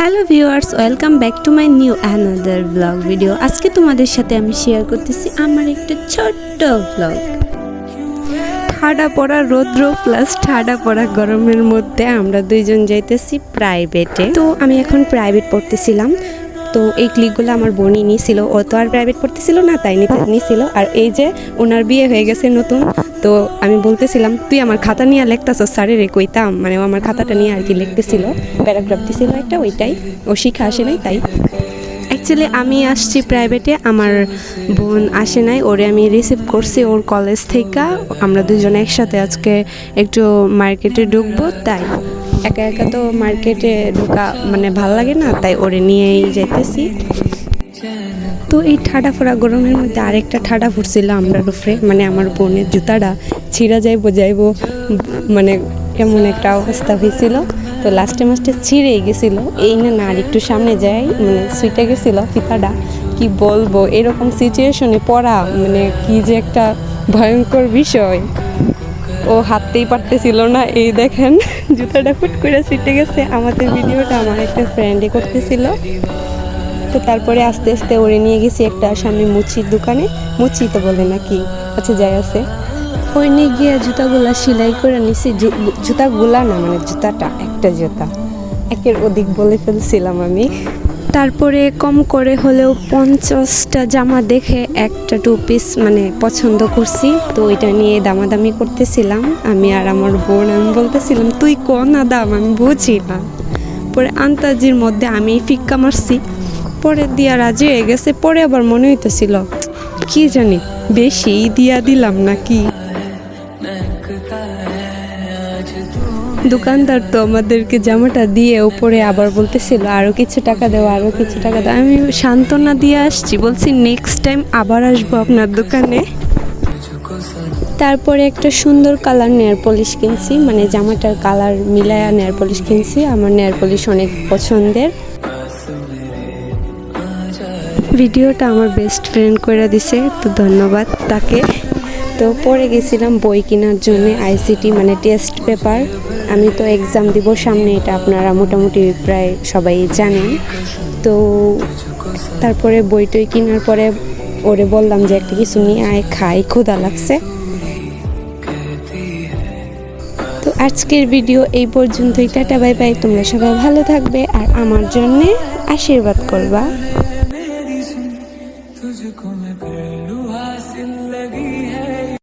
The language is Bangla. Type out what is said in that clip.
Hello viewers welcome back to my new another blog video. আজকে তোমাদের সাথে আমি শেয়ার করতেছি আমার একটা ছোট্ট ব্লগ। ঠাডা পড়া রৌদ্র প্লাস ঠাডা পড়া গরমের মধ্যে আমরা দুইজন যাইতেছি প্রাইভেটে তো আমি এখন প্রাইভেট পড়তেছিলাম। তো এই ক্লিকগুলো আমার বোনই নিয়েছিল। ও তো আর প্রাইভেট পড়তেছিল না, তাই নিতে নিয়েছিল। আর এই যে ওনার বিয়ে হয়ে গেছে নতুন, তো আমি বলতেছিলাম, তুই আমার খাতা নিয়ে লেখতাছ স্যারের কইতাম। মানে ও আমার খাতাটা নিয়ে আর কি লিখতেছিল। প্যারাগ্রাফ দিছিল একটা, ওইটাই। ও শিখা আসে নাই, তাই। অ্যাকচুয়ালি আমি আসছি প্রাইভেটে আমার বোন আসে নাই, ওরে আমি রিসিভ করছি ওর কলেজ থেকে। আমরা দুজন একসাথে আজকে একটু মার্কেটে ঢুকবো, তাই। একা একা তো মার্কেটে ঢোকা মানে ভালো লাগে না, তাই ওরে নিয়েই যাইতেছি। তো এই ঠাডা ফোড়া গরমের মধ্যে আরেকটা ঠাডা ফুটছিল আমরা উপরে মানে আমার বোনের জুতাটা ছিঁড়া যাইবো যাইবো মানে এমন একটা অবস্থা হয়েছিল। তো লাস্টে মাস্টে ছিঁড়ে গেছিল, এই না না আর একটু সামনে যাই মানে সুইটে গেছিল ফিতাটা কি বলব, এরকম সিচুয়েশনে পড়া মানে কি যে একটা ভয়ঙ্কর বিষয়। ও হাততেই পারতেছিল না। এই দেখেন, জুতাটা ফুট করে ছিটে গেছে। আমাদের ভিডিওটা আমার একটা ফ্রেন্ডে করতেছিল। তো তারপরে আস্তে আস্তে ওরে নিয়ে গেছি একটা সামনে মুচির দোকানে। মুচি তো বলে নাকি আচ্ছা যাই আছে। ওই নিয়ে গিয়ে জুতাগুলা সেলাই করে নিছি। জুতাগুলা না মানে জুতাটা, একটা জুতা। একের অধিক বলে ফেলছিলাম আমি। তারপরে কম করে হলেও পঞ্চাশটা জামা দেখে একটা টু পিস মানে পছন্দ করছি। তো ওইটা নিয়ে দামাদামি করতেছিলাম। আমি আর আমার বোন, আমি বলতেছিলাম, তুই ক না দাম আমি বুঝি না। পরে আন্তাজির মধ্যে আমি ফিক্কা মারছি। পরে দিয়া রাজি হয়ে গেছে। পরে আবার মনে হইতেছিল, কি জানি বেশি দিয়া দিলাম নাকি? দোকানদার তো আমাদেরকে জামাটা দিয়ে উপরে আবার বলতেছিল আরও কিছু টাকা দাও আরও কিছু টাকা দাও। আমি সান্ত্বনা দিয়ে আসছি, বলছি নেক্সট টাইম আবার আসব আপনার দোকানে। তারপরে একটা সুন্দর কালার নেয়ার পলিশ কিনছি মানে জামাটার কালার মিলায়া নেয়ার পলিশ কিনছি, আমার নেয়ার পলিশ অনেক পছন্দের। ভিডিওটা আমার বেস্ট ফ্রেন্ড করে দিছে, তো ধন্যবাদ তাকে। তো পড়ে গেছিলাম বই কেনার জন্য আইসিটি মানে টেস্ট পেপার আমি তো এক্সাম দিব সামনে, এটা আপনারা মোটামুটি প্রায় সবাই জানেন। তো তারপরে বই টই কেনার পরে ওরে বললাম যে একটা কিছু নিয়ে আয়, খাই, ক্ষুধা লাগছে। তো আজকের ভিডিও এই পর্যন্তই, টাটা, বাই বাই, তোমরা সবাই ভালো থাকবে, আর আমার জন্যে আশীর্বাদ করবা। मुझको मैं पहलू हासिल लगी है